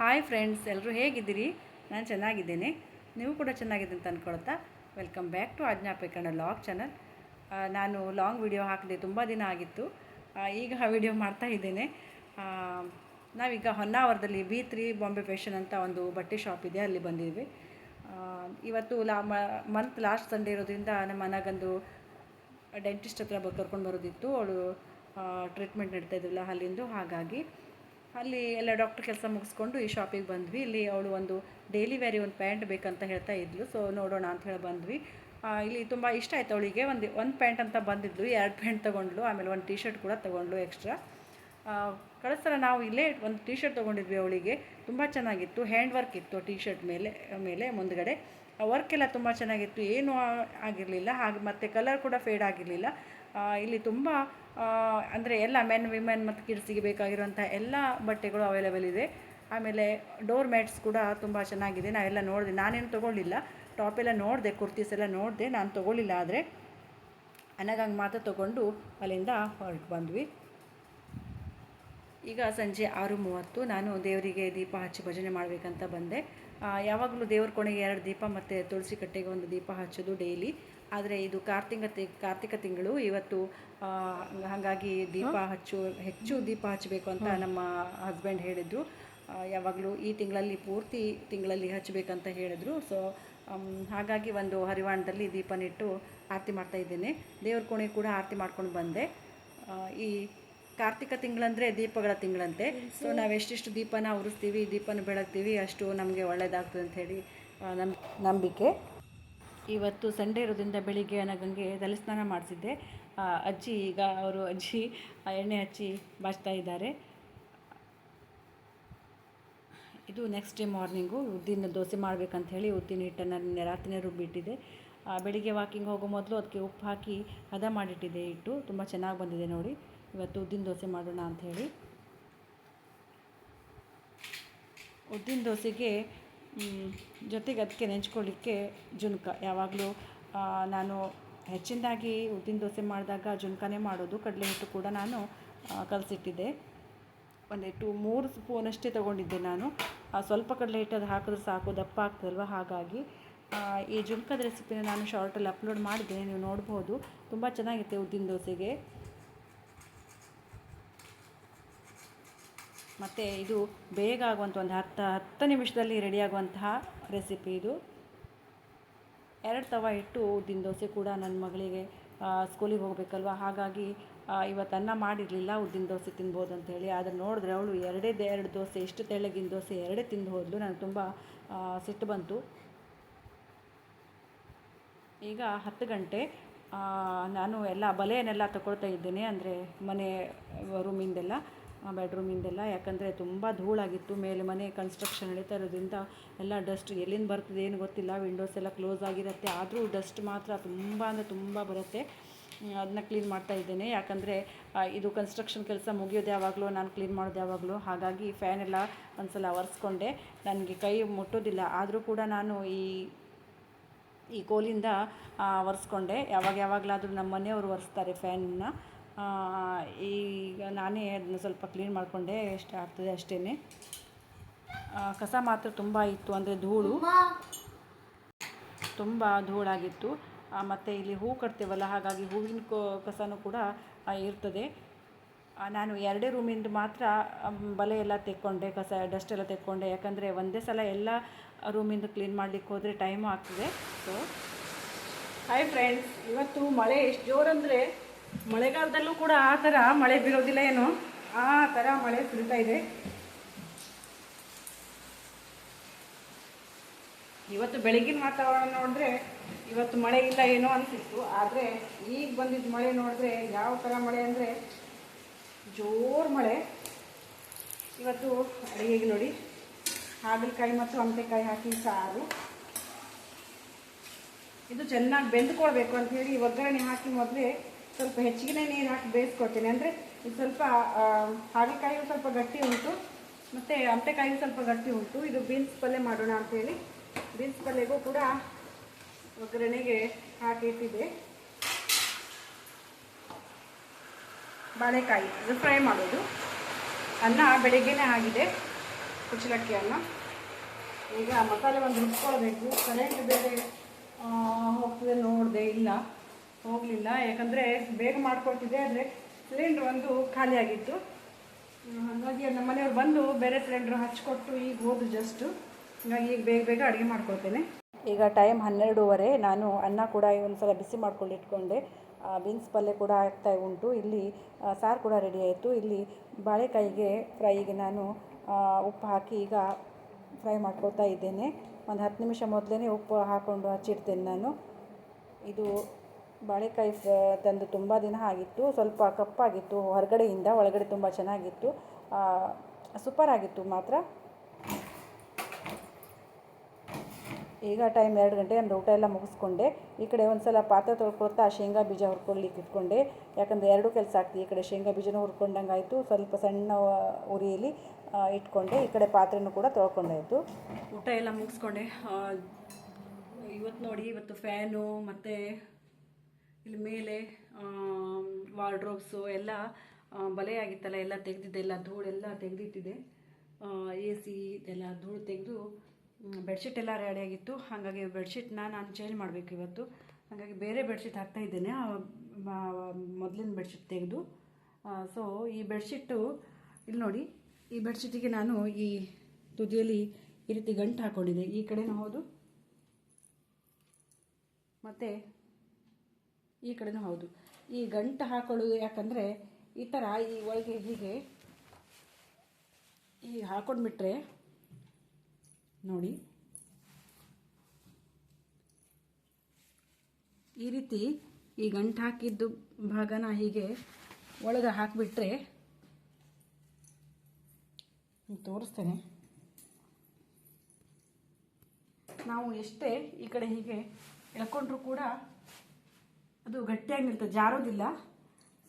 Hi friends ಎಲ್ಲರೂ ಹೇಗಿದ್ದೀರಿ? ನಾನು ಚೆನ್ನಾಗಿದ್ದೇನೆ. ನೀವು ಕೂಡ ಚೆನ್ನಾಗಿದೆ ಅಂತ ಅಂದ್ಕೊಳ್ತಾ ವೆಲ್ಕಮ್ ಬ್ಯಾಕ್ ಟು ಆಜ್ಞಾಪೇಕಣ್ಣ ಲಾಗ್ ಚಾನಲ್ ನಾನು ಲಾಂಗ್ ವಿಡಿಯೋ ಹಾಕಿದೆ ತುಂಬ ದಿನ ಆಗಿತ್ತು. ಈಗ ಆ ವಿಡಿಯೋ ಮಾಡ್ತಾ ಇದ್ದೇನೆ. ನಾವೀಗ ಹೊನ್ನಾವರದಲ್ಲಿ ಬಿ ತ್ರೀ ಬಾಂಬೆ ಫ್ಯಾಷನ್ ಅಂತ ಒಂದು ಬಟ್ಟೆ ಶಾಪ್ ಇದೆ, ಅಲ್ಲಿ ಬಂದಿದ್ವಿ ಇವತ್ತು ಲಾ ಮಂತ್ ಲಾಸ್ಟ್ ಸಂಡೇ ಇರೋದ್ರಿಂದ ನಮ್ಮ ಮನೆಗೊಂದು ಡೆಂಟಿಸ್ಟ್ ಹತ್ರ ಕರ್ಕೊಂಡು ಬರೋದಿತ್ತು. ಅವಳು ಟ್ರೀಟ್ಮೆಂಟ್ ನಡೀತಾ ಇದ್ದಿಲ್ಲ ಅಲ್ಲಿಂದು. ಹಾಗಾಗಿ ಅಲ್ಲಿ ಎಲ್ಲ ಡಾಕ್ಟರ್ ಕೆಲಸ ಮುಗಿಸ್ಕೊಂಡು ಈ ಶಾಪಿಗೆ ಬಂದ್ವಿ. ಇಲ್ಲಿ ಅವಳು ಒಂದು ಡೈಲಿ ವೇರಿ ಒಂದು ಪ್ಯಾಂಟ್ ಬೇಕಂತ ಹೇಳ್ತಾ ಇದ್ಲು. ಸೊ ನೋಡೋಣ ಅಂತ ಹೇಳಿ ಬಂದ್ವಿ. ಇಲ್ಲಿ ತುಂಬ ಇಷ್ಟ ಆಯ್ತು ಅವಳಿಗೆ. ಒಂದು ಒಂದು ಪ್ಯಾಂಟ್ ಅಂತ ಬಂದಿದ್ಲು. ಎರಡು ಪ್ಯಾಂಟ್ ತೊಗೊಂಡ್ಲು ಆಮೇಲೆ ಒಂದು ಟಿ ಶರ್ಟ್ ಕೂಡ ತೊಗೊಂಡ್ಲು ಎಕ್ಸ್ಟ್ರಾ ಕಳಿಸ್ತಾರೆ, ನಾವು ಇಲ್ಲೇ ಒಂದು ಟೀ ಶರ್ಟ್ ತೊಗೊಂಡಿದ್ವಿ ಅವಳಿಗೆ. ತುಂಬ ಚೆನ್ನಾಗಿತ್ತು. ಹ್ಯಾಂಡ್ ವರ್ಕ್ ಇತ್ತು ಟೀ ಶರ್ಟ್ ಮೇಲೆ ಮೇಲೆ ಮುಂದ್ಗಡೆ. ವರ್ಕ್ ಎಲ್ಲ ತುಂಬ ಚೆನ್ನಾಗಿತ್ತು. ಏನೂ ಆಗಿರಲಿಲ್ಲ. ಹಾಗೆ ಮತ್ತು ಕಲರ್ ಕೂಡ ಫೇಡ್ ಆಗಿರಲಿಲ್ಲ. ಇಲ್ಲಿ ತುಂಬ ಅಂದರೆ ಎಲ್ಲ ಮೆನ್ ವಿಮೆನ್ ಮತ್ತು ಕಿಡ್ಸಿಗೆ ಬೇಕಾಗಿರುವಂಥ ಎಲ್ಲ ಬಟ್ಟೆಗಳು ಅವೈಲೇಬಲ್ ಇದೆ. ಆಮೇಲೆ ಡೋರ್ ಮ್ಯಾಟ್ಸ್ ಕೂಡ ತುಂಬ ಚೆನ್ನಾಗಿದೆ. ನಾವೆಲ್ಲ ನೋಡಿದೆ, ನಾನೇನು ತೊಗೊಳ್ಳಿಲ್ಲ. ಟಾಪ್ ಎಲ್ಲ ನೋಡಿದೆ ಕುರ್ತೀಸ್ ಎಲ್ಲ ನೋಡಿದೆ, ನಾನು ತೊಗೊಳ್ಳಿಲ್ಲ ಆದರೆ ನನಗಂಗೆ ಮಾತ್ರ ತೊಗೊಂಡು ಅಲ್ಲಿಂದ ಹೊರಟು ಬಂದ್ವಿ. ಈಗ ಸಂಜೆ ಆರು ಮೂವತ್ತು, ನಾನು ದೇವರಿಗೆ ದೀಪ ಹಚ್ಚಿ ಭಜನೆ ಮಾಡಬೇಕಂತ ಬಂದೆ. ಯಾವಾಗಲೂ ದೇವ್ರ ಕೋಣೆಗೆ ಎರಡು ದೀಪ ಮತ್ತು ತುಳಸಿ ಕಟ್ಟೆಗೆ ಒಂದು ದೀಪ ಹಚ್ಚೋದು ಡೈಲಿ ಆದರೆ ಇದು ಕಾರ್ತಿಕ ತಿ ಕಾರ್ತಿಕ ತಿಂಗಳು ಇವತ್ತು ಹಾಗಾಗಿ ದೀಪ ಹಚ್ಚು ಹೆಚ್ಚು ದೀಪ ಹಚ್ಚಬೇಕು ಅಂತ ನಮ್ಮ ಹಸ್ಬೆಂಡ್ ಹೇಳಿದರು. ಯಾವಾಗಲೂ ಈ ತಿಂಗಳಲ್ಲಿ ಪೂರ್ತಿ ತಿಂಗಳಲ್ಲಿ ಹಚ್ಚಬೇಕಂತ ಹೇಳಿದರು. ಸೊ ಹಾಗಾಗಿ ಒಂದು ಹರಿವಾಣದಲ್ಲಿ ದೀಪನಿಟ್ಟು ಆರತಿ ಮಾಡ್ತಾ ಇದ್ದೇನೆ. ದೇವ್ರ ಕೋಣೆ ಕೂಡ ಆರತಿ ಮಾಡ್ಕೊಂಡು ಬಂದೆ. ಈ ಕಾರ್ತಿಕ ತಿಂಗಳಂದರೆ ದೀಪಗಳ ತಿಂಗಳಂತೆ. ಸೊ ನಾವು ಎಷ್ಟೆಷ್ಟು ದೀಪನ ಉರಿಸ್ತೀವಿ ದೀಪನ ಬೆಳಗ್ತೀವಿ ಅಷ್ಟು ನಮಗೆ ಒಳ್ಳೆಯದಾಗ್ತದೆ ಅಂತ ಹೇಳಿ ನಮ್ ನಂಬಿಕೆ. ಇವತ್ತು ಸಂಡೇ ಇರೋದ್ರಿಂದ ಬೆಳಿಗ್ಗೆ ತಲೆ ಸ್ನಾನ ಮಾಡಿಸಿದ್ದೆ. ಅಜ್ಜಿ ಈಗ ಅವರು ಅಜ್ಜಿ ಎಣ್ಣೆ ಹಚ್ಚಿ ಬಾಚ್ತಾ ಇದ್ದಾರೆ. ಇದು ನೆಕ್ಸ್ಟ್ ಡೇ ಮಾರ್ನಿಂಗು ಉದ್ದಿನ ದೋಸೆ ಮಾಡಬೇಕಂತ ಹೇಳಿ ಉದ್ದಿನ ಹಿಟ್ಟನ್ನು ನಿನ್ನೆ ರಾತ್ರಿನೇ ರುಬ್ಬಿಟ್ಟಿದ್ದೆ. ಬೆಳಿಗ್ಗೆ ವಾಕಿಂಗ್ ಹೋಗೋ ಮೊದಲು ಅದಕ್ಕೆ ಉಪ್ಪು ಹಾಕಿ ಹದ ಮಾಡಿಟ್ಟಿದ್ದೆ ಹಿಟ್ಟು. ತುಂಬ ಚೆನ್ನಾಗಿ ಬಂದಿದೆ ನೋಡಿ. ಇವತ್ತು ಉದ್ದಿನ ದೋಸೆ ಮಾಡೋಣ ಅಂಥೇಳಿ ಉದ್ದಿನ ದೋಸೆಗೆ ಜೊತೆಗೆ ಅದಕ್ಕೆ ನೆಂಚ್ಕೊಳ್ಳಿಕ್ಕೆ ಜುನ್ಕ. ಯಾವಾಗಲೂ ನಾನು ಹೆಚ್ಚಿನದಾಗಿ ಉದ್ದಿನ ದೋಸೆ ಮಾಡಿದಾಗ ಜುನ್ಕನೇ ಮಾಡೋದು. ಕಡಲೆ ಹಿಟ್ಟು ಕೂಡ ನಾನು ಕಲಸಿಟ್ಟಿದ್ದೆ. ಒಂದು ಟು, ಮೂರು ಸ್ಪೂನಷ್ಟೇ ತೊಗೊಂಡಿದ್ದೆ ನಾನು. ಸ್ವಲ್ಪ ಕಡಲೆ ಹಿಟ್ಟು ಅದು ಹಾಕಿದ್ರೆ ಸಾಕು, ದಪ್ಪ ಆಗ್ತದಲ್ವ? ಹಾಗಾಗಿ ಈ ಜುನ್ಕದ ರೆಸಿಪಿನ ನಾನು ಶಾರ್ಟಲ್ಲಿ ಅಪ್ಲೋಡ್ ಮಾಡಿದ್ದೇನೆ ನೀವು ನೋಡ್ಬೋದು. ತುಂಬ ಚೆನ್ನಾಗಿರುತ್ತೆ ಉದ್ದಿನ ದೋಸೆಗೆ. ಮತ್ತು ಇದು ಬೇಗ ಆಗುವಂಥ ಒಂದು ಹತ್ತು ಹತ್ತು ನಿಮಿಷದಲ್ಲಿ ರೆಡಿಯಾಗುವಂತಹ ರೆಸಿಪಿ ಇದು. ಎರಡು ತವ ಇಟ್ಟು ಉದ್ದಿನ ದೋಸೆ ಕೂಡ ನನ್ನ ಮಗಳಿಗೆ ಸ್ಕೂಲಿಗೆ ಹೋಗಬೇಕಲ್ವ? ಹಾಗಾಗಿ ಇವತ್ತು ಅನ್ನ ಮಾಡಿರಲಿಲ್ಲ, ಉದ್ದಿನ ದೋಸೆ ತಿನ್ಬೋದು ಅಂತೇಳಿ ಆದರೆ ನೋಡಿದ್ರೆ ಅವಳು ಎರಡೇ ಎರಡು ದೋಸೆ ಎಷ್ಟು ತೆಳ್ಳಗಿನ ದೋಸೆ ಎರಡೇ ತಿಂದು ಹೋದಲು. ನನಗೆ ತುಂಬ ಸಿಟ್ಟು ಬಂತು. ಈಗ ಹತ್ತು ಗಂಟೆ ನಾನು ಎಲ್ಲ ಬಲೆಯನ್ನೆಲ್ಲ ತಗೊಳ್ತಾ ಇದ್ದೇನೆ. ಅಂದರೆ ಮನೆ ರೂಮಿಂದೆಲ್ಲ ಬೆಡ್ರೂಮಿಂದೆಲ್ಲ ಯಾಕಂದರೆ ತುಂಬ ಧೂಳಾಗಿತ್ತು. ಮೇಲೆ ಮನೆ ಕನ್ಸ್ಟ್ರಕ್ಷನ್ ನಡೀತಾ ಇರೋದ್ರಿಂದ ಎಲ್ಲ ಡಸ್ಟ್ ಎಲ್ಲಿಂದ ಬರ್ತದೆ ಏನು ಗೊತ್ತಿಲ್ಲ. ವಿಂಡೋಸ್ ಎಲ್ಲ ಕ್ಲೋಸ್ ಆಗಿರುತ್ತೆ. ಆದರೂ ಡಸ್ಟ್ ಮಾತ್ರ ತುಂಬ ಅಂದರೆ ತುಂಬ ಬರುತ್ತೆ. ಅದನ್ನ ಕ್ಲೀನ್ ಮಾಡ್ತಾ ಇದ್ದೇನೆ. ಯಾಕಂದರೆ ಇದು ಕನ್ಸ್ಟ್ರಕ್ಷನ್ ಕೆಲಸ ಮುಗಿಯೋದು ಯಾವಾಗಲೂ ನಾನು ಕ್ಲೀನ್ ಮಾಡೋದು ಯಾವಾಗಲೂ. ಹಾಗಾಗಿ ಫ್ಯಾನ್ ಎಲ್ಲ ಒಂದು ಸಲ ಒರೆಸ್ಕೊಂಡೆ ನನಗೆ ಕೈ ಮುಟ್ಟೋದಿಲ್ಲ. ಆದರೂ ಕೂಡ ನಾನು ಈ ಈ ಕೋಲಿಂದ ಆ, ಒರೆಸ್ಕೊಂಡೆ ಯಾವಾಗ ಯಾವಾಗಲಾದರೂ ನಮ್ಮ ಮನೆಯವರು ಒರೆಸ್ತಾರೆ ಫ್ಯಾನನ್ನ ಈಗ ನಾನೇ ಅದನ್ನ ಸ್ವಲ್ಪ ಕ್ಲೀನ್ ಮಾಡಿಕೊಂಡೆ ಎಷ್ಟು ಆಗ್ತದೆ ಅಷ್ಟೇ ಕಸ ಮಾತ್ರ ತುಂಬ ಇತ್ತು ಅಂದರೆ ಧೂಳು. ತುಂಬ ಧೂಳಾಗಿತ್ತು. ಮತ್ತು ಇಲ್ಲಿ ಹೂ ಕಟ್ತೇವಲ್ಲ ಹಾಗಾಗಿ ಹೂವಿನ ಕೋ ಕಸನೂ ಕೂಡ ಇರ್ತದೆ. ನಾನು ಎರಡೇ ರೂಮಿಂದ ಮಾತ್ರ ಬಲೆ ಎಲ್ಲ ತೆಕ್ಕೊಂಡೆ ಕಸ ಡಸ್ಟ್ ಎಲ್ಲ ತೆಕ್ಕೊಂಡೆ. ಯಾಕಂದರೆ ಒಂದೇ ಸಲ ಎಲ್ಲ ರೂಮಿಂದ ಕ್ಲೀನ್ ಮಾಡಲಿಕ್ಕೆ ಹೋದರೆ ಟೈಮು ಆಗ್ತದೆ. ಸೊ ಹಾಯ್ ಫ್ರೆಂಡ್ಸ್ ಇವತ್ತು ಮಳೆ ಎಷ್ಟು ಜೋರಂದರೆ ಮಳೆಗಾಲದಲ್ಲೂ ಕೂಡ ಆ ಥರ ಮಳೆ ಬೀಳೋದಿಲ್ಲ ಏನೋ? ಆ ಥರ ಮಳೆ ಸುರಿತಾ ಇದೆ. ಇವತ್ತು ಬೆಳಗಿನ ವಾತಾವರಣ ನೋಡಿದ್ರೆ ಇವತ್ತು ಮಳೆ ಇಲ್ಲ ಏನೋ ಅನಿಸಿತ್ತು. ಆದರೆ ಈಗ ಬಂದಿದ್ದ ಮಳೆ ನೋಡಿದ್ರೆ ಯಾವ ಥರ ಮಳೆ ಅಂದರೆ ಜೋರು ಮಳೆ. ಇವತ್ತು ಅಡುಗೆಗೆ ನೋಡಿ. ಹಾಗಲಕಾಯಿ ಮತ್ತು ಹಂಪೆಕಾಯಿ ಹಾಕಿ ಸಾರು. ಇದು ಚೆನ್ನಾಗಿ ಬೆಂದ್ಕೊಳ್ಬೇಕು ಅಂತ ಹೇಳಿ ಒಗ್ಗರಣೆ ಹಾಕಿ ಮೊದಲೇ ಸ್ವಲ್ಪ ಹೆಚ್ಚಿಗೆ ನೀರು ಹಾಕಿ ಬೇಯಿಸ್ಕೊಡ್ತೀನಿ ಅಂದರೆ ಇದು ಸ್ವಲ್ಪ ಹಾಗಲಕಾಯಿಯು ಸ್ವಲ್ಪ ಗಟ್ಟಿ ಉಂಟು. ಮತ್ತು ಅಂತೆಕಾಯಿ ಸ್ವಲ್ಪ ಗಟ್ಟಿ ಉಂಟು. ಇದು ಬೀನ್ಸ್ ಪಲ್ಯ ಮಾಡೋಣ ಅಂತೇಳಿ ಬೀನ್ಸ್ ಪಲ್ಯಗೂ ಕೂಡ ಒಗ್ಗರಣೆಗೆ ಹಾಕಿ ಇಟ್ಟಿದೆ. ಬಾಳೆಕಾಯಿ ಇದು ಫ್ರೈ ಮಾಡೋದು. ಅನ್ನ ಬೆಳಿಗ್ಗೆನೇ ಆಗಿದೆ. ಕುಚ್ಚಲಕ್ಕಿ ಅನ್ನ. ಈಗ ಮಸಾಲೆ ಒಂದು ರುಬ್ಕೊಳ್ಬೇಕು. ಕರೆಂಟ್ ಬೇರೆ ಹೋಗ್ತದೆ ನೋಡಿದೆ ಇಲ್ಲ. ಹೋಗಲಿಲ್ಲ. ಯಾಕಂದರೆ ಬೇಗ ಮಾಡ್ಕೊಳ್ತಿದ್ದೆ ಆದರೆ ಸಿಲಿಂಡ್ರ್ ಒಂದು ಖಾಲಿಯಾಗಿತ್ತು ಹಾಗಾಗಿ ನಮ್ಮ ಮನೆಯವ್ರು ಬಂದು ಬೇರೆ ಸಿಲಿಂಡ್ರ್ ಹಚ್ಕೊಟ್ಟು ಈಗ ಹೋದ್ರು ಜಸ್ಟು ಹಾಗಾಗಿ ಈಗ ಬೇಗ ಬೇಗ ಅಡುಗೆ ಮಾಡ್ಕೊಳ್ತೇನೆ. ಈಗ ಟೈಮ್ ಹನ್ನೆರಡೂವರೆ. ನಾನು ಅನ್ನ ಕೂಡ ಒಂದು ಸಲ ಬಿಸಿ ಮಾಡ್ಕೊಂಡು ಇಟ್ಕೊಂಡೆ. ಬೀನ್ಸ್ ಪಲ್ಯ ಕೂಡ ಆಗ್ತಾ ಉಂಟು. ಇಲ್ಲಿ ಸಾರು ಕೂಡ ರೆಡಿ ಆಯಿತು. ಇಲ್ಲಿ ಬಾಳೆಕಾಯಿಗೆ ಫ್ರೈಗೆ ನಾನು ಉಪ್ಪು ಹಾಕಿ ಈಗ ಫ್ರೈ ಮಾಡ್ಕೊಳ್ತಾ ಇದ್ದೇನೆ. ಒಂದು ಹತ್ತು ನಿಮಿಷ ಮೊದಲೇ ಉಪ್ಪು ಹಾಕ್ಕೊಂಡು ಹಚ್ಚಿಡ್ತೇನೆ ನಾನು. ಇದು ಬಾಳೆಕಾಯಿ ತಂದು ತುಂಬ ದಿನ ಆಗಿತ್ತು. ಸ್ವಲ್ಪ ಕಪ್ಪಾಗಿತ್ತು. ಹೊರಗಡೆಯಿಂದ, ಒಳಗಡೆ ತುಂಬ ಚೆನ್ನಾಗಿತ್ತು. ಸೂಪರ್ ಆಗಿತ್ತು ಮಾತ್ರ. ಈಗ ಟೈಮ್ ಎರಡು ಗಂಟೆ ನಾನು ಊಟ ಎಲ್ಲ ಮುಗಿಸ್ಕೊಂಡೆ. ಈ ಕಡೆ ಒಂದು ಸಲ ಪಾತ್ರೆ ತೊಳ್ಕೊಳ್ತಾ ಶೇಂಗಾ ಬೀಜ ಹುರ್ಕೊಳ್ಲಿಕ್ಕೆ ಇಟ್ಕೊಂಡೆ. ಯಾಕಂದರೆ ಎರಡೂ ಕೆಲಸ ಆಗ್ತದೆ. ಈ ಕಡೆ ಶೇಂಗಾ ಬೀಜನೂ ಹುರ್ಕೊಂಡಂಗೆ ಆಯಿತು ಸ್ವಲ್ಪ ಸಣ್ಣ ಉರಿಯಲ್ಲಿ ಇಟ್ಕೊಂಡೆ. ಈ ಕಡೆ ಪಾತ್ರೆನೂ ಕೂಡ ತೊಳ್ಕೊಂಡಾಯಿತು. ಊಟ ಎಲ್ಲ ಮುಗಿಸ್ಕೊಂಡೆ. ಇವತ್ತು ನೋಡಿ, ಇವತ್ತು ಫ್ಯಾನು ಮತ್ತು ಇಲ್ಲಿ ಮೇಲೆ ವಾರ್ಡ್ರೋಬ್ಸು ಎಲ್ಲ ಬಲೆ ಆಗಿತ್ತಲ್ಲ ಎಲ್ಲ ತೆಗೆದಿದ್ದೆ, ಎಲ್ಲ ಧೂಳೆಲ್ಲ ತೆಗೆದಿಟ್ಟಿದೆ. ಎ ಸಿ ಇದೆಲ್ಲ ಧೂಳು ತೆಗೆದು ಬೆಡ್ಶೀಟ್ ಎಲ್ಲ ರೆಡಿಯಾಗಿತ್ತು ಹಾಗಾಗಿ ಬೆಡ್ಶೀಟ್ನ ನಾನು ಚೇಂಜ್ ಮಾಡಬೇಕು ಇವತ್ತು. ಹಾಗಾಗಿ ಬೇರೆ ಬೆಡ್ಶೀಟ್ ಹಾಕ್ತಾ ಇದ್ದೇನೆ. ಮೊದಲಿನ ಬೆಡ್ಶೀಟ್ ತೆಗೆದು. ಸೊ ಈ ಬೆಡ್ಶೀಟು ಇಲ್ಲಿ ನೋಡಿ, ಈ ಬೆಡ್ಶೀಟಿಗೆ ನಾನು ಈ ತುದಿಯಲ್ಲಿ ಈ ರೀತಿ ಗಂಟು ಹಾಕ್ಕೊಂಡಿದ್ದೆ ಈ ಕಡೆನೂ ಹೌದು. ಮತ್ತು ಈ ಕಡೆನೂ ಹೌದು. ಈ ಗಂಟು ಹಾಕೊಳ್ಳೋದು ಯಾಕಂದರೆ ಈ ಥರ ಈ ಒಳಗೆ ಹೀಗೆ ಹೀಗೆ ಹಾಕೊಂಡ್ಬಿಟ್ರೆ ನೋಡಿ. ಈ ರೀತಿ ಈ ಗಂಟು ಹಾಕಿದ್ದು ಭಾಗನ ಹೀಗೆ ಒಳಗೆ ಹಾಕಿಬಿಟ್ರೆ ತೋರಿಸ್ತೇನೆ. ನಾವು ಎಷ್ಟೇ ಈ ಕಡೆ ಹೀಗೆ ಎಳ್ಕೊಂಡ್ರೂ ಕೂಡ ಅದು ಗಟ್ಟಿಯಾಗಿ ನಿಲ್ತದೆ, ಜಾರೋದಿಲ್ಲ.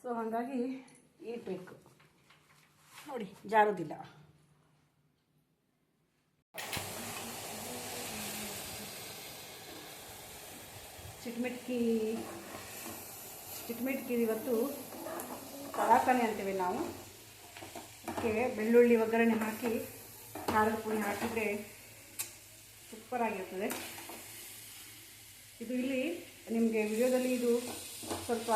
ಸೊ ಹಾಗಾಗಿ ಇಡಬೇಕು ನೋಡಿ, ಜಾರೋದಿಲ್ಲ. ಚಿಟ್ಮಿಟ್ಕಿ ಚಿಟ್ಮಿಟ್ಕಿ ಇವತ್ತು ಕಲಾಕನೆ ಅಂತೀವಿ ನಾವು. ಅದಕ್ಕೆ ಬೆಳ್ಳುಳ್ಳಿ ಒಗ್ಗರಣೆ ಹಾಕಿ, ಖಾರದ ಪುಡಿ ಹಾಕಿದರೆ ಸೂಪರಾಗಿರ್ತದೆ. ಇದು ಇಲ್ಲಿ ನಿಮಗೆ ವಿಡಿಯೋದಲ್ಲಿ ಇದು ಸ್ವಲ್ಪ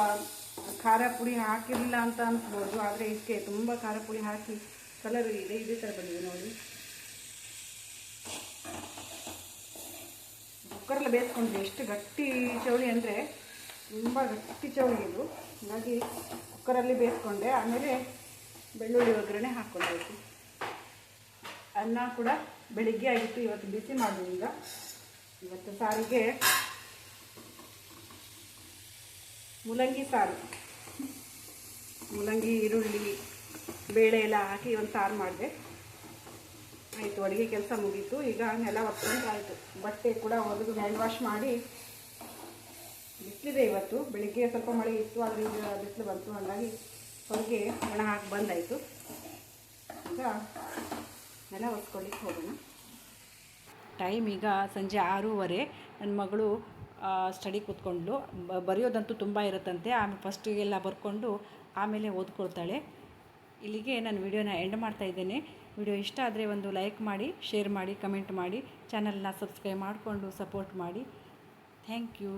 ಖಾರ ಪುಡಿ ಹಾಕಿರಲಿಲ್ಲ ಅಂತ ಅನ್ಸ್ಬೋದು, ಆದರೆ ಇದಕ್ಕೆ ತುಂಬ ಖಾರ ಪುಡಿ ಹಾಕಿ ಕಲರ್ ಇದೆ, ಇದೇ ಥರ ಬಂದಿದೆ ನೋಡಿ. ಕುಕ್ಕರಲ್ಲಿ ಬೇಯಿಸ್ಕೊಂಡ್ರೆ ಎಷ್ಟು ಗಟ್ಟಿ ಚೌಳಿ ಅಂದರೆ ತುಂಬ ಗಟ್ಟಿ ಚೌಳಿ ಇದು. ಹಾಗಾಗಿ ಕುಕ್ಕರಲ್ಲಿ ಬೇಯಿಸ್ಕೊಂಡೆ ಆಮೇಲೆ ಬೆಳ್ಳುಳ್ಳಿ ಒಗ್ಗರಣೆ ಹಾಕ್ಕೊಳ್ಬೇಕು. ಅನ್ನ ಕೂಡ ಬೆಳಿಗ್ಗೆ ಆಗಿತ್ತು, ಇವತ್ತು ಬಿಸಿ ಮಾಡಿದೆ ಈಗ. ಇವತ್ತು ಸಾರಿಗೆ ಮೂಲಂಗಿ ಸಾರು. ಮೂಲಂಗಿ, ಈರುಳ್ಳಿ, ಬೇಳೆ ಎಲ್ಲ ಹಾಕಿ ಒಂದು ಸಾರು ಮಾಡಿದೆ. ಆಯಿತು, ಅಡುಗೆ ಕೆಲಸ ಮುಗೀತು. ಈಗ ನೆಲ ಒತ್ಕೊಂಡು ಆಯಿತು ಬಟ್ಟೆ ಕೂಡ ಒಂದು ಹ್ಯಾಂಡ್ ವಾಶ್ ಮಾಡಿ ಬಿಸಿಲಿದೆ ಇವತ್ತು. ಬೆಳಿಗ್ಗೆ ಸ್ವಲ್ಪ ಮಳೆ ಇತ್ತು ಅದರಿಂದ ಬಿಸಿಲು ಬಂತು. ಹಾಗಾಗಿ ಹೊರಗೆ ಒಣ ಹಾಕಿ ಬಂದಾಯಿತು. ಈಗ ನೆಲ ಒತ್ಕೊಳ್ಳಿಕ್ಕೆ ಹೋಗೋಣ. ಟೈಮ್ ಈಗ ಸಂಜೆ ಆರೂವರೆ. ನನ್ನ ಮಗಳು ಸ್ಟಡಿ ಕೂತ್ಕೊಂಡ್ಲು. ಬರೆಯೋದಂತೂ ತುಂಬ ಇರುತ್ತಂತೆ. ಆಮೇಲೆ ಫಸ್ಟಿಗೆಲ್ಲ ಬರ್ಕೊಂಡು ಆಮೇಲೆ ಓದ್ಕೊಳ್ತಾಳೆ. ಇಲ್ಲಿಗೆ ನಾನು ವಿಡಿಯೋನ ಎಂಡ್ ಮಾಡ್ತಾ ಇದ್ದೇನೆ. ವಿಡಿಯೋ ಇಷ್ಟ ಆದರೆ ಒಂದು ಲೈಕ್ ಮಾಡಿ ಶೇರ್ ಮಾಡಿ ಕಮೆಂಟ್ ಮಾಡಿ. ಚಾನಲ್ನ ಸಬ್ಸ್ಕ್ರೈಬ್ ಮಾಡಿಕೊಂಡು ಸಪೋರ್ಟ್ ಮಾಡಿ. Thank you